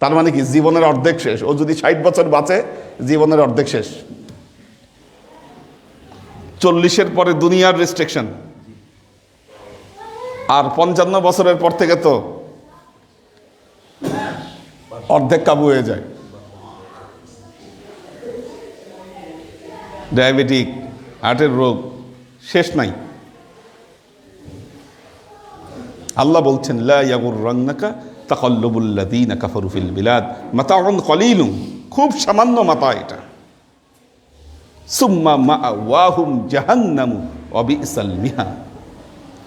তার মানে কি? জীবনের অর্ধেক শেষ। ও যদি ষাট বছর বাঁচে, জীবনের অর্ধেক শেষ। চল্লিশের পরে দুনিয়ার রেস্ট্রিকশন আর পঞ্চান্ন বছরের পর থেকে তো অর্ধেক কাবু হয়ে যায়। ডায়াবেটিক, হার্টের রোগ, শেষ নাই। আল্লাহ বলছেন, লা ইয়াগুর রন্নাকা তাকল্লবুল্লাদিন বিলাদ কলিলুম খুব সামান্য মাতা এটা। সুম্মা মা ওয়াহুম জাহান্নামু অবিসাল মিহা।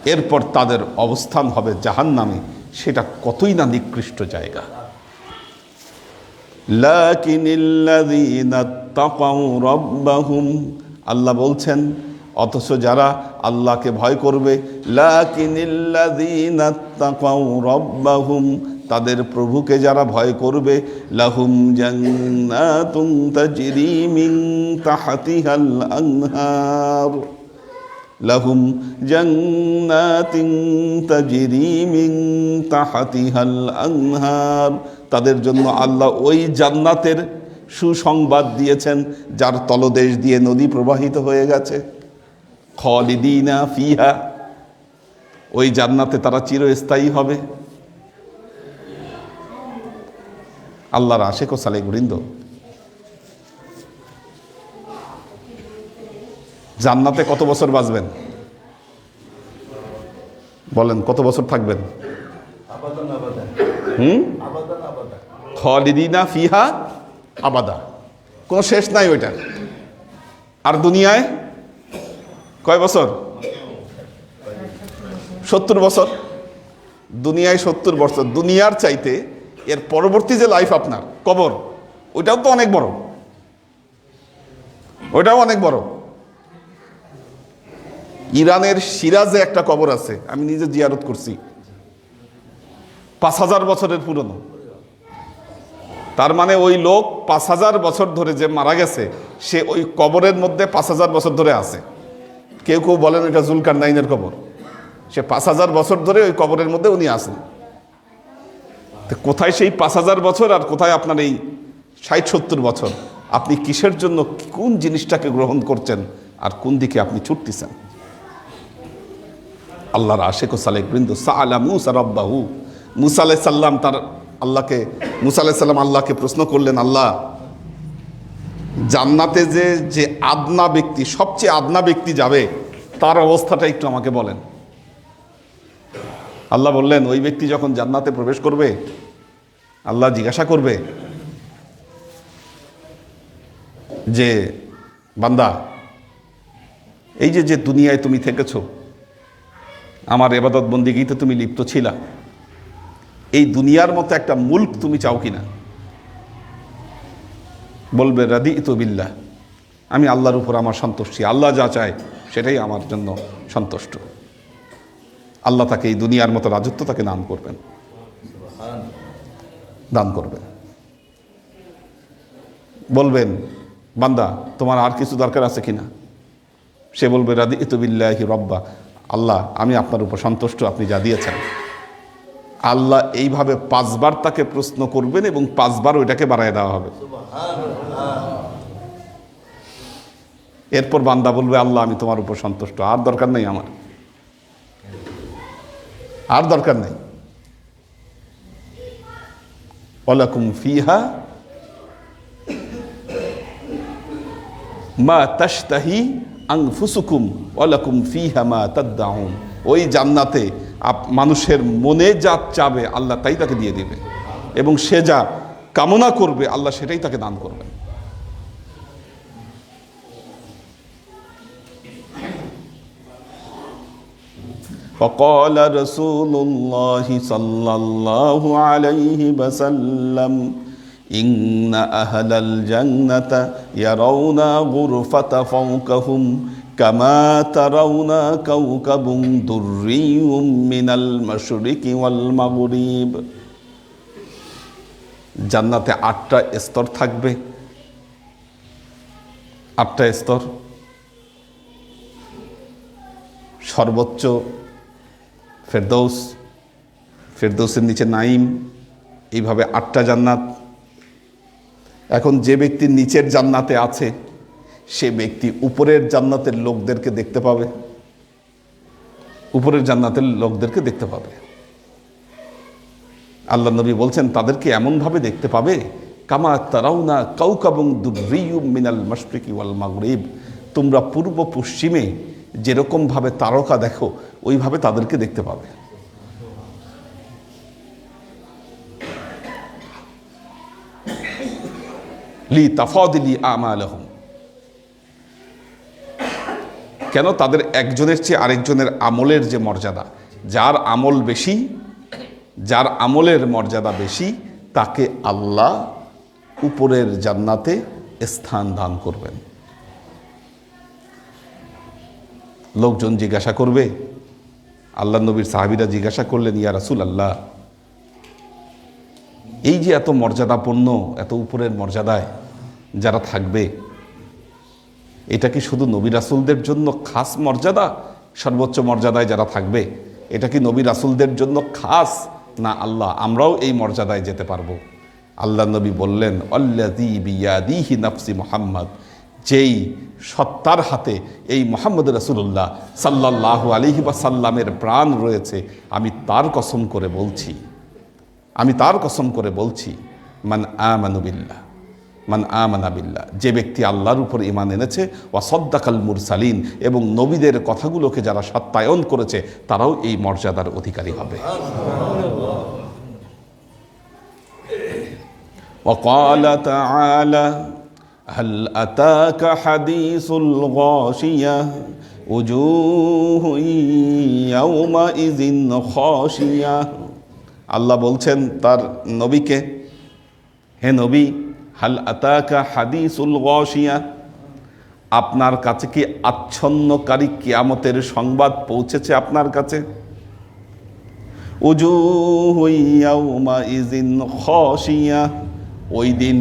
এরপর তাদের অবস্থান হবে জাহান্নামে, সেটা কতই না নিকৃষ্ট জায়গা। আল্লাহ বলছেন, অথচ যারা আল্লাহকে ভয় করবে। রাব্বাহুম, তাদের প্রভুকে যারা ভয় করবে। লাহুম জান্নাতুন তাজরি মিন তাহতিহাল আনহার। লাহুম জান্নাতিন তাজরি মিন তাহতিহাল আনহার। তাদের জন্য আল্লাহ ওই জান্নাতের সুসংবাদ দিয়েছেন, যার তলদেশ দিয়ে নদী প্রবাহিত হয়ে গেছে। খলিদিনা ফিহা ওই জান্নাতে তারা চিরস্থায়ী হবে। আল্লাহর আশেক ও সালে গুরিন্দ জান্নাতে কত বছর বাঁচবেন? বলেন কত বছর থাকবেন? হুম? খলিদিনা ফিহা আবাদা। কোনো শেষ নাই ওইটা। আর দুনিয়ায়? কয় বছর? সত্তর বছর। দুনিয়ায় সত্তর বছর। দুনিয়ার চাইতে এর পরবর্তী যে লাইফ আপনার, কবর, ওইটাও তো অনেক বড়। ওইটাও অনেক বড়। ইরানের সিরাজে একটা কবর আছে, আমি নিজে জিয়ারত করছি। পাঁচ হাজার বছরের পুরনো। তার মানে ওই লোক পাঁচ হাজার বছর ধরে যে মারা গেছে, সে ওই কবরের মধ্যে পাঁচ হাজার বছর ধরে আছে। কেউ কেউ বলেন এটা জুলকার নাইনের কবর। সে পাঁচ হাজার বছর ধরে ওই কবরের মধ্যে উনি আছেন। তো কোথায় সেই পাঁচ হাজার বছর আর কোথায় আপনার এই ষাট, সত্তর বছর? আপনি কিসের জন্য কোন জিনিসটাকে গ্রহণ করছেন আর কোন দিকে আপনি ছুটতেছেন? আল্লাহর আশেক সালেক বৃন্দ, সাআলা মুসা রব্বাহু। মুসা আলাই সাল্লাম তার আল্লাহকে, মুসা আলাই সাল্লাম আল্লাহকে প্রশ্ন করলেন, আল্লাহ জান্নাতে যে যে আদনা ব্যক্তি, সবচেয়ে আদনা ব্যক্তি যাবে, তার অবস্থাটা একটু আমাকে বলেন। আল্লাহ বললেন, ওই ব্যক্তি যখন জান্নাতে প্রবেশ করবে, আল্লাহ জিজ্ঞাসা করবে যে, বান্দা, এই যে যে দুনিয়ায় তুমি থেকেছ, আমার এবাদত বন্দিগিতে তুমি লিপ্ত ছিলা, এই দুনিয়ার মতো একটা মুল্ক তুমি চাও কিনা? বলবে রাদি বিল্লাহ। আমি আল্লাহর উপর আমার সন্তুষ্টি। আল্লাহ যা চায়, সেটাই আমার জন্য সন্তুষ্ট। আল্লাহ তাকে এই দুনিয়ার মতো রাজত্ব তাকে দান করবেন। দান করবেন। বলবেন, বান্দা, তোমার আর কিছু দরকার আছে কিনা? সে বলবে রাদি ইতুবিল্লাহি রব্বা। আল্লাহ, আমি আপনার উপর সন্তুষ্ট, আপনি যা দিয়েছেন। আল্লাহ এইভাবে পাঁচবার তাকে প্রশ্ন করবেন এবং পাঁচবার ওইটাকে বাড়ায় দেওয়া হবে। এরপর বান্দা বলবে, আল্লাহ, আমি তোমার উপর সন্তুষ্ট। আর দরকার নেই আমার। আর দরকার নেই। ওলাকুম ফিহা মা তাশতাহি আংফুসুকুম ওয়ালাকুম ফিহা মা তাদ্দাউন। ওই জান্নাতে মানুষের মনে যা চাবে আল্লাহ তাই তাকে দিয়ে দিবে এবং সে যা কামনা করবে আল্লাহ সেটাই তাকে দান করবে وقال رسول الله صلى الله عليه وسلم إن أهل الجنة يرون غرفة فوقهم কামা তারাউনা কাউকাবুং দুর্রি মিনাল মাসুরিক ওয়াল জান্নাতে আটটা স্তর থাকবে। আটটা স্তর। সর্বোচ্চ ফেরদৌস। ফেরদৌসের নিচে নাইম। এইভাবে আটটা জান্নাত। এখন যে ব্যক্তি নিচের জান্নাতে আছে সে ব্যক্তি উপরের জান্নাতের লোকদেরকে দেখতে পাবে। উপরের জান্নাতের লোকদেরকে দেখতে পাবে। আল্লাহ নবী বলছেন, তাদেরকে এমনভাবে দেখতে পাবে, কামা তারাউনা কাউকাবং দুর্রিয়ুম মিনাল মশফিকি ওয়াল মাগরিব। তোমরা পূর্ব পশ্চিমে যেরকমভাবে তারকা দেখো, ওইভাবে তাদেরকে দেখতে পাবে। লি তাফাদিলি আমালহম। কেন তাদের একজনের চেয়ে আরেকজনের আমলের যে মর্যাদা? যার আমল বেশি, যার আমলের মর্যাদা বেশি, তাকে আল্লাহ উপরের জান্নাতে স্থান দান করবেন। লোকজন জিজ্ঞাসা করবে আল্লাহ নবীর সাহাবিরা জিজ্ঞাসা করলেন, ইয়া রাসুল আল্লাহ এই যে এত মর্যাদাপূর্ণ, এত উপরের মর্যাদায় যারা থাকবে এটা কি শুধু নবী রাসুলদের জন্য খাস মর্যাদা? সর্বোচ্চ মর্যাদায় যারা থাকবে, এটা কি নবী রাসুলদের জন্য খাস? না, আল্লাহ, আমরাও এই মর্যাদায় যেতে পারব। আল্লাহ নবী বললেন অল্লাদি বিয়াদিহি নাফসি মোহাম্মদ। যেই সত্তার হাতে এই মোহাম্মদ রসুল্লাহ সাল্লাহ আলিহি বা সাল্লামের প্রাণ রয়েছে, আমি তার কসম করে বলছি, আমি তার কসম করে বলছি, মান আমানুবিল্লাহ মান আমানাবিল্লাহ যে ব্যক্তি আল্লাহর উপর ইমান এনেছে ওয়াসদ্দাকাল মুরসালিন এবং নবীদের কথাগুলোকে যারা সত্যায়ন করেছে তারাও এই মর্যাদার অধিকারী হবে وقال تعالى هل أتاك حديث الغاشية وجوه يومئذ خاشية আল্লাহ বলছেন তার নবীকে হে নবী হাল আতাকা হাদিসুল গশিয়া? আপনার কাছে কি আচ্ছন্নকারী কিয়ামতের সংবাদ পৌঁছেছে আপনার কাছে? উজু ওই দিন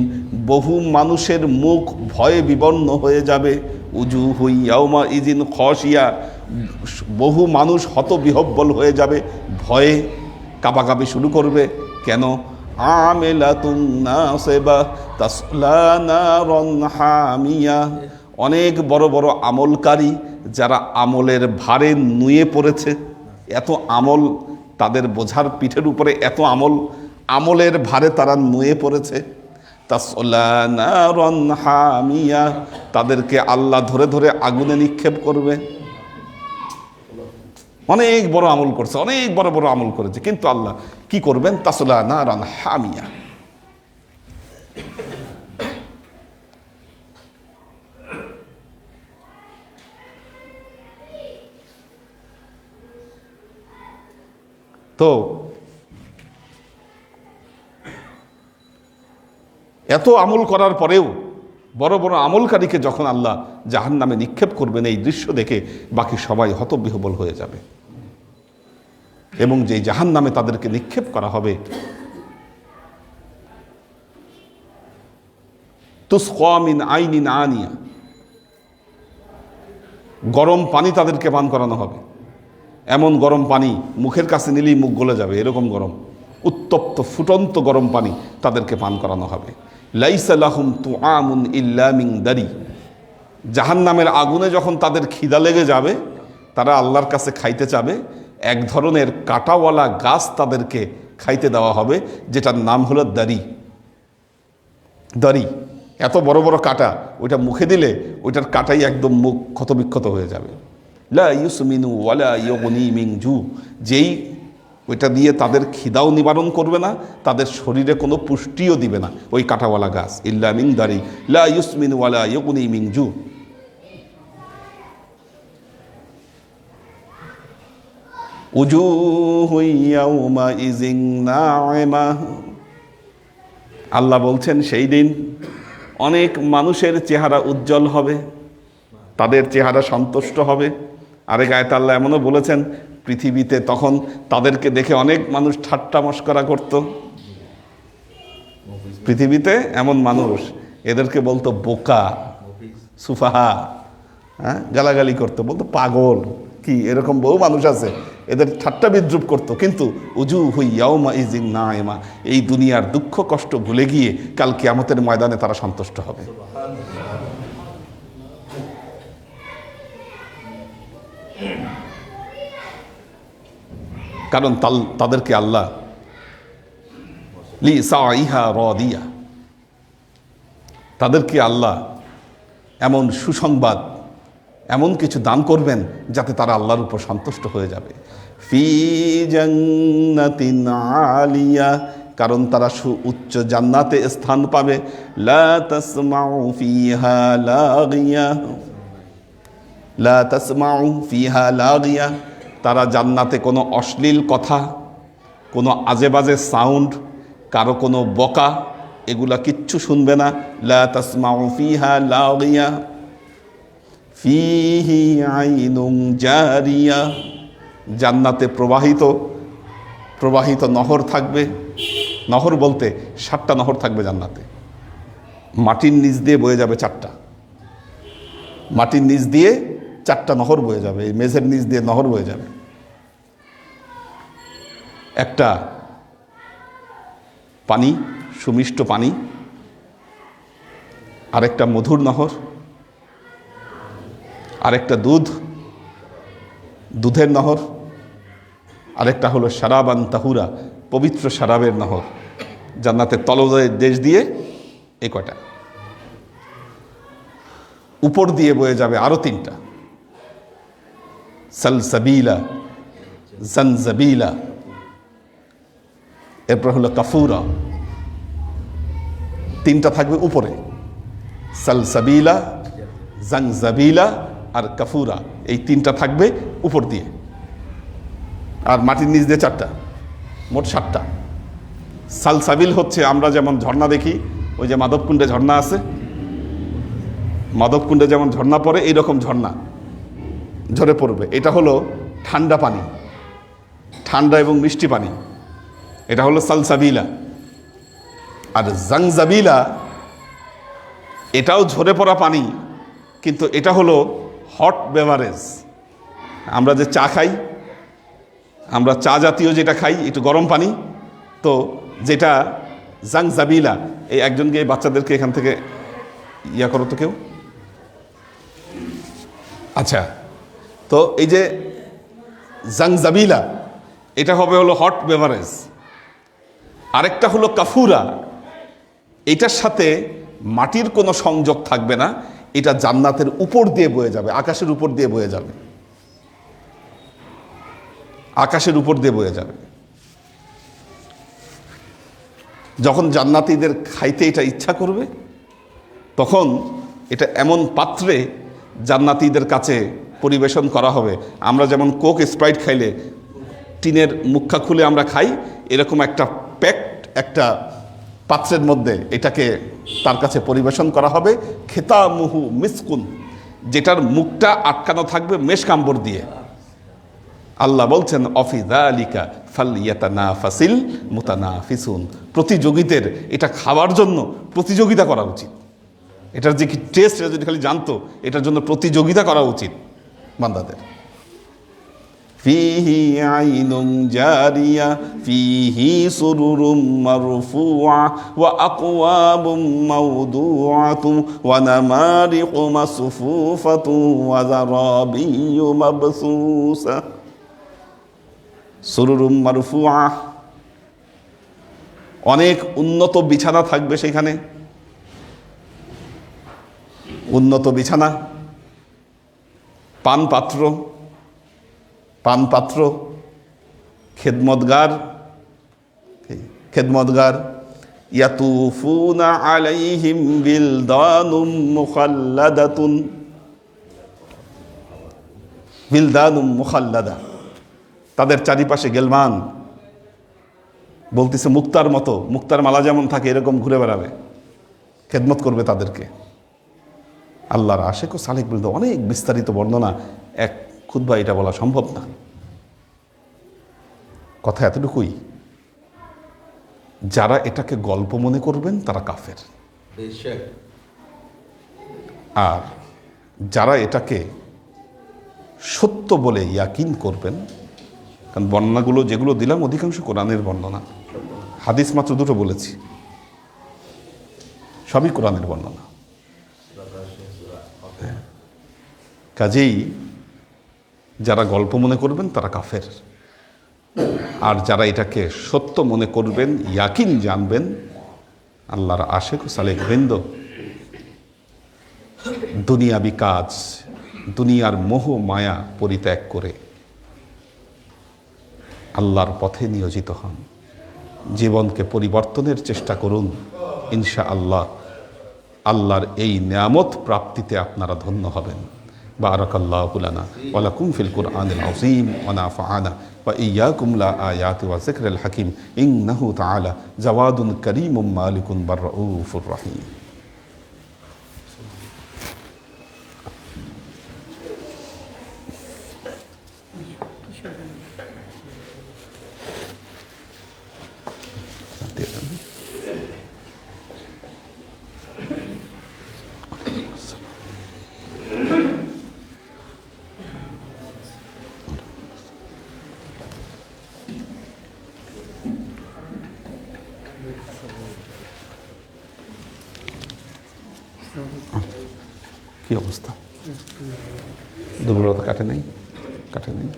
বহু মানুষের মুখ ভয়ে বিবর্ণ হয়ে যাবে। উজু হইয়াউমা ইজিন খসিয়া বহু মানুষ হতবিহব্বল হয়ে যাবে, ভয়ে কাবাকাবি শুরু করবে। কেন? আমেলাতুন নাসিবা। তাসলা নারন হামিয়া। অনেক বড় বড় আমলকারী যারা আমলের ভারে নুয়ে পড়েছে, এত আমল তাদের বোঝার পিঠের উপরে এত আমল, আমলের ভারে তারা নুয়ে পড়েছে। হামিয়া, তাদেরকে আল্লাহ ধরে ধরে আগুনে নিক্ষেপ করবে। অনেক বড় আমল করছে, অনেক বড় বড় আমল করেছে, কিন্তু আল্লাহ কি করবেন? তাসলা না রান হামিয়া। তো এত আমল করার পরেও বড় বড় আমলকারীকে যখন আল্লাহ জাহান নামে নিক্ষেপ করবেন, এই দৃশ্য দেখে বাকি সবাই হতবিহবল হয়ে যাবে। এবং যে জাহান নামে তাদেরকে নিক্ষেপ করা হবে তুসমিন আইনিন আনিয়া গরম পানি তাদেরকে পান করানো হবে। এমন গরম পানি মুখের কাছে নিলেই মুখ গলে যাবে, এরকম গরম। উত্তপ্ত, ফুটন্ত গরম পানি তাদেরকে পান করানো হবে। লাইসালাহুম তু আমুন ইল্লামিং দারি। জাহান নামের আগুনে যখন তাদের খিদা লেগে যাবে, তারা আল্লাহর কাছে খাইতে চাবে, এক ধরনের কাটাওয়ালা গাছ তাদেরকে খাইতে দেওয়া হবে, যেটার নাম হলো দারি। দারি, এত বড় বড় কাটা, ওইটা মুখে দিলে ওইটার কাটাই একদম মুখ ক্ষতবিক্ষত হয়ে যাবে। লা জু। যেই ওইটা দিয়ে তাদের খিদাও নিবারণ করবে না, তাদের শরীরে কোনো পুষ্টিও দিবে না ওই কাঁটাওয়ালা গাছ। ইল্লা মিং দারি। লা ওয়ালা ইয়গুনি মিং জু। উজু হুইয়াউমা ইজিং আল্লাহ বলছেন, সেই দিন অনেক মানুষের চেহারা উজ্জ্বল হবে, তাদের চেহারা সন্তুষ্ট হবে। আরেক আয়তা আল্লাহ এমনও বলেছেন, পৃথিবীতে তখন তাদেরকে দেখে অনেক মানুষ ঠাট্টা মস্করা করত। পৃথিবীতে এমন মানুষ, এদেরকে বলতো বোকা, সুফাহা হ্যাঁ গালাগালি করতো, বলতো পাগল, কি, এরকম বহু মানুষ আছে, এদের ঠাট্টা বিদ্রুপ করতো। কিন্তু উজু হুইয়াউমা ইজিং না এমা এই দুনিয়ার দুঃখ কষ্ট ভুলে গিয়ে কাল কিয়ামতের ময়দানে তারা সন্তুষ্ট হবে। কারণ তাদেরকে আল্লাহ লি সাইহা রদিয়া। তাদেরকে আল্লাহ এমন সুসংবাদ, এমন কিছু দান করবেন যাতে তারা আল্লাহর উপর সন্তুষ্ট হয়ে যাবে। ফি জান্নাতিন আলিয়া, কারণ তারা সু উচ্চ জান্নাতে স্থান পাবে। লা তাসমাউ ফিহা লাগিয়া। ফিহা লাগিয়া, তারা জান্নাতে কোনো অশ্লীল কথা, কোনো আজে বাজে সাউন্ড, কারও কোনো বকা, এগুলা কিচ্ছু শুনবে না। লা ফিহা লাগিয়া, ফিহি আইনুম জারিয়া। জান্নাতে প্রবাহিত প্রবাহিত নহর থাকবে। নহর বলতে সাতটা নহর থাকবে জান্নাতে। মাটির নিচ দিয়ে বয়ে যাবে চারটা। মাটির নিচ দিয়ে চারটা নহর বয়ে যাবে, এই মেঝের নিচ দিয়ে নহর বয়ে যাবে। একটা পানি, সুমিষ্ট পানি, আরেকটা মধুর নহর, আরেকটা দুধ, দুধের নহর, আরেকটা হলো সারাবান তাহুরা, পবিত্র সারাবের নহর, জান্নাতের তলদের দেশ দিয়ে এ কটা উপর দিয়ে বয়ে যাবে আরও তিনটা। সালসাবিলা, জনজাবিলা। এরপর হলো কাফুরা। তিনটা থাকবে উপরে। সালসাবিলা জাংজাবিলা আর কাফুরা। এই তিনটা থাকবে উপর দিয়ে। আর মাটির নিচ দিয়ে চারটা। মোট সাতটা। সালসাবিল হচ্ছে আমরা যেমন ঝর্ণা দেখি, ওই যে মাধবকুণ্ডে ঝর্ণা আছে। মাধবকুণ্ডে যেমন ঝর্ণা পড়ে, এইরকম ঝর্ণা। ঝরে পড়বে। এটা হলো ঠান্ডা পানি। ঠান্ডা এবং মিষ্টি পানি। এটা হলো সালসাবিলা। আর জাংজাবিলা, এটাও ঝরে পড়া পানি, কিন্তু এটা হলো হট বেভারেজ। আমরা যে চা খাই, আমরা চা জাতীয় যেটা খাই, একটু গরম পানি, তো যেটা জাংজাবিলা, এই একজনকে, এই বাচ্চাদেরকে এখান থেকে ইয়া করো তো কেউ। আচ্ছা তো এই যে জাংজাবিলা এটা হবে হলো হট বেভারেজ আরেকটা হলো কাফুরা। এটার সাথে মাটির কোনো সংযোগ থাকবে না, এটা জান্নাতের উপর দিয়ে বয়ে যাবে, আকাশের উপর দিয়ে বয়ে যাবে। আকাশের উপর দিয়ে বয়ে যাবে। যখন জান্নাতীদের খাইতে এটা ইচ্ছা করবে, তখন এটা এমন পাত্রে জান্নাতীদের কাছে পরিবেশন করা হবে। আমরা যেমন কোক স্প্রাইট খাইলে টিনের মুখা খুলে আমরা খাই, এরকম একটা প্যাকড একটা পাত্রের মধ্যে এটাকে তার কাছে পরিবেশন করা হবে। খেতা মুহু মিসকুন, যেটার মুখটা আটকানো থাকবে মেষ কাম্বর দিয়ে। আল্লাহ বলছেন অফিদা আলিকা ফালিয়াতানা ফাসিল মুতানা ফিসুন প্রতিযোগীদের এটা খাওয়ার জন্য প্রতিযোগিতা করা উচিত। এটার যে কি টেস্ট, এটা যদি খালি জানতো, এটার জন্য প্রতিযোগিতা করা উচিত। বান্দাদের। ফিহি আইনুম জারিয়া, ফিহি সুরুরুম মারফুআ ওয়া আকওয়াবুম মাওদুআতুম ওয়া নামারিকু মাসফুফাতু ওয়া যারাবিয়্যু মাবসুসা। সুরুরুম মারফুআ অনেক উন্নত বিছানা থাকবে সেখানে। উন্নত বিছানা। পান পাত্র পান পাত্র খেদমতগার খেদমতগার, ইয়াতুফুনা আলাইহিম বিলদানুম মুখাল্লাদাতুন, বিলদানুম মুখাল্লাদা। তাদের চারিপাশে গেলমান। বলতেছে মুক্তার মতো, মুক্তার মালা যেমন থাকে এরকম ঘুরে বেড়াবে। খেদমত করবে তাদেরকে। আল্লাহর আশেক ও সালেক বলতে অনেক বিস্তারিত বর্ণনা। এক খুদ্া এটা বলা সম্ভব না। কথা এতটুকুই। যারা এটাকে গল্প মনে করবেন তারা কাফের। আর যারা এটাকে সত্য বলে ইয়াকিন করবেন কারণ বর্ণনাগুলো যেগুলো দিলাম অধিকাংশ কোরআনের বর্ণনা। হাদিস মাত্র দুটো বলেছি। সবই কোরআনের বর্ণনা হ্যাঁ। কাজেই যারা গল্প মনে করবেন তারা কাফের। আর যারা এটাকে সত্য মনে করবেন, ইয়াকিন জানবেন, আল্লাহর আশেক সালেক বৃন্দ, দুনিয়াবি কাজ, দুনিয়ার মোহ মায়া পরিত্যাগ করে আল্লাহর পথে নিয়োজিত হন। জীবনকে পরিবর্তনের চেষ্টা করুন ইনশা আল্লাহ আল্লাহর এই নিয়ামত প্রাপ্তিতে আপনারা ধন্য হবেন। بارك الله لنا. ولكم في القرآن العظيم ونفعنا وإياكم لا آيات وذكر الحكيم. إنه تعالى جواد كريم مالك بر رؤوف رحيم. দুর্বলতা কাটে নেই কাটে নেই।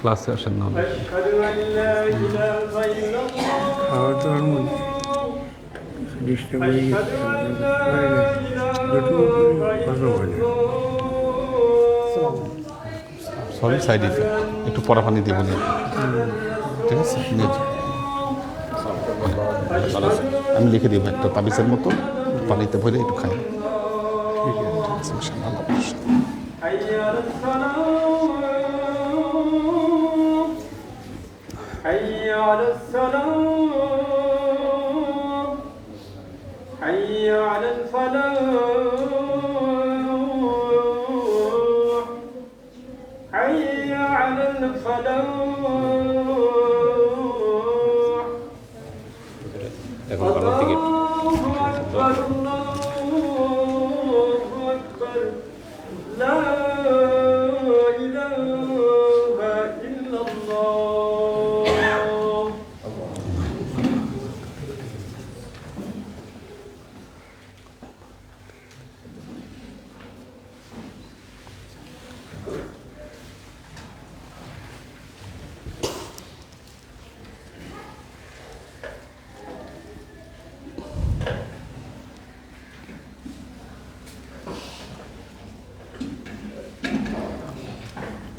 ক্লাসে আসেন না খাওয়া দাওয়ার মধ্যে ডিস্টার্ব হয়ে গেছে। أن لا إله যতটুকু ভালো বলে সরি সাইড ইফেক্ট একটু পরা পানি দিয়ে বলি ঠিক আছে নিয়ে যাও। ভালো আছে। আমি লিখে দিব একটা তাবিজের মতো পানিতে ভরে একটু খাই ঠিক আছে ইনশাআল্লাহ, আল্লাহ হাফেজ। حي على الصلاة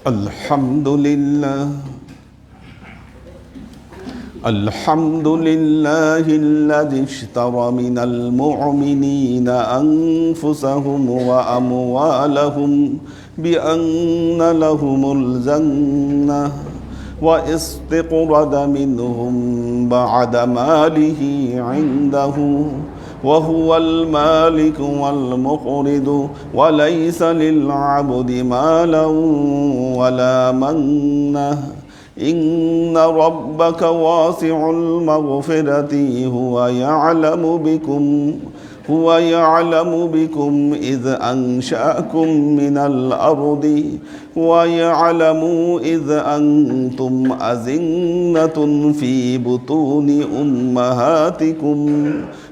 الحمد لله الحمد لله الذي اشترى من المؤمنين أنفسهم وأموالهم بأن لهم الجنة واستقرد منهم بعد ماله عنده. وهو المالك والمقرد وليس للعبد مالا ولا منة. إن ربك واسع المغفرة هو يعلم بكم هو يعلم بكم إذ أنشأكم من الأرض. ويعلم إذ أنتم أزنة في بطون أمهاتكم.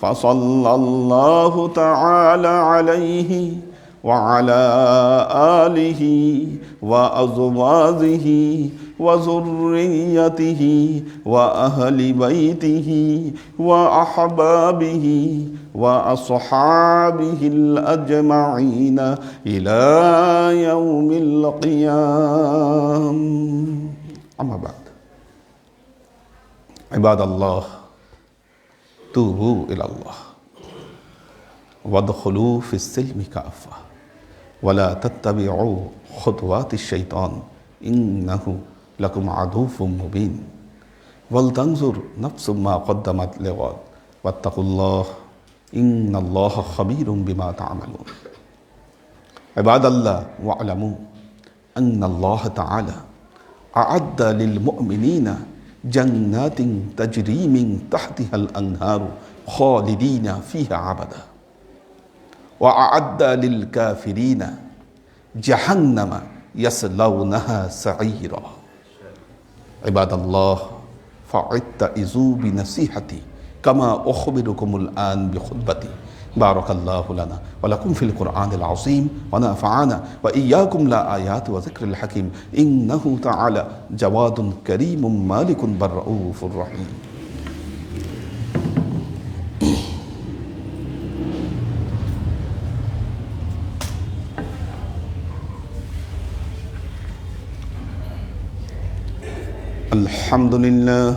فصلى الله تعالى عليه وعلى آله وأزواجه وذريته وأهل بيته وأحبابه وأصحابه الأجمعين إلى يوم القيام. أما بعد. عباد الله توبوا إلى الله وادخلوا في السلم كافة ولا تتبعوا خطوات الشيطان إنه لكم عدو مبين ولتنظر نفس ما قدمت لغد واتقوا الله إن الله خبير بما تعملون عباد الله واعلموا أن الله تعالى أعد للمؤمنين جنات تجري من تحتها الأنهار خالدين فيها أبدا. وأعد للكافرين جهنم يصلونها سعيرا. عباد الله فاعتئذوا بنصيحتي كما أخبركم الآن بخطبتي. بارك الله لنا ولكم في القرآن العظيم ونفعنا وإياكم لا آيات وذكر الحكيم إنه تعالى جواد كريم مالك بر رؤوف رحيم. الحمد لله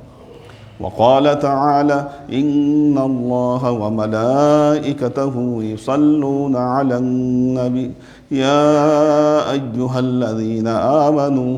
وقال تعالى إن الله وملائكته يصلون على النبي. يا أيها الذين آمنوا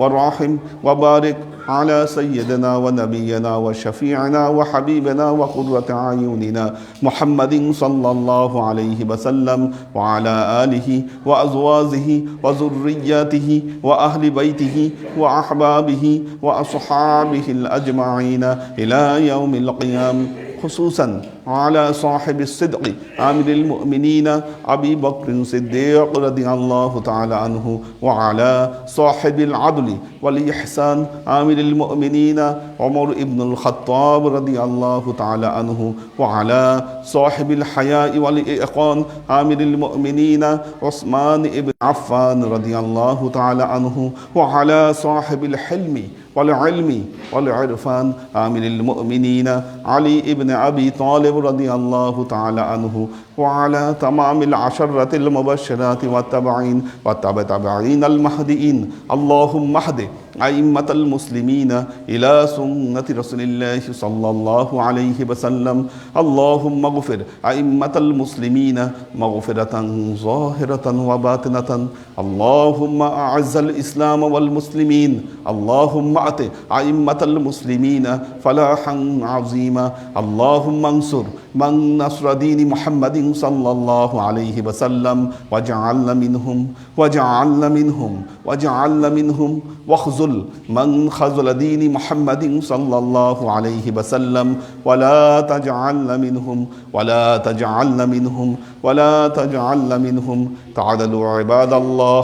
ورحم وبارك على سيدنا ونبينا وشفيعنا وحبيبنا وقرة أعيننا محمد صلى الله عليه وسلم وعلى آله وأزواجه وذرياته وأهل بيته وأحبابه وأصحابه الأجمعين إلى يوم القيامة خصوصا على صاحب الصدق. عامل المؤمنين أبي بكر الصديق رضي الله تعالى عنه وعلى صاحب العدل والإحسان. عامل المؤمنين عمر بن الخطاب رضي الله تعالى عنه وعلى صاحب الحياء والإيقان. عامل المؤمنين عثمان بن عفان رضي الله تعالى عنه وعلى صاحب الحلم والعلم والعرفان. عامل المؤمنين علي بن أبي طالب رضي الله تعالى عنه وعلى تمام العشرة المبشرات والتبعين والتبعين المهديين اللهم اهد আইম্মাতাল মুসলিমিনা ইলা সুন্নতি রসুলিল্লাহ সাল্লাল্লাহু আলাইহি ওয়াসাল্লাম। আল্লাহুম্মা গফির। আইম্মাতাল মুসলিমিনা মাগফিরাতান যাহিরাতান ওয়া বাতিনাতান। আল্লাহুম্মা আ'আজ্জাল ইসলাম ওয়াল মুসলিমিন। আল্লাহুম্মা আতি আইম্মাতাল মুসলিমিনা ফালাহান আযীমা। আল্লাহুম্মা আনসুর মান নাসরা দীন মুহাম্মাদিন সাল্লাল্লাহু আলাইহি ওয়াসাল্লাম। ওয়াজআলনা মিনহুম ওয়াজআলনা মিনহুম ওয়াজআলনা মিনহুম ওয়াখযু واخذل من خذل دين محمد صلى الله عليه وسلم. ولا تجعلنا منهم ولا تجعلنا منهم ولا تجعلنا منهم. تعدلوا عباد الله.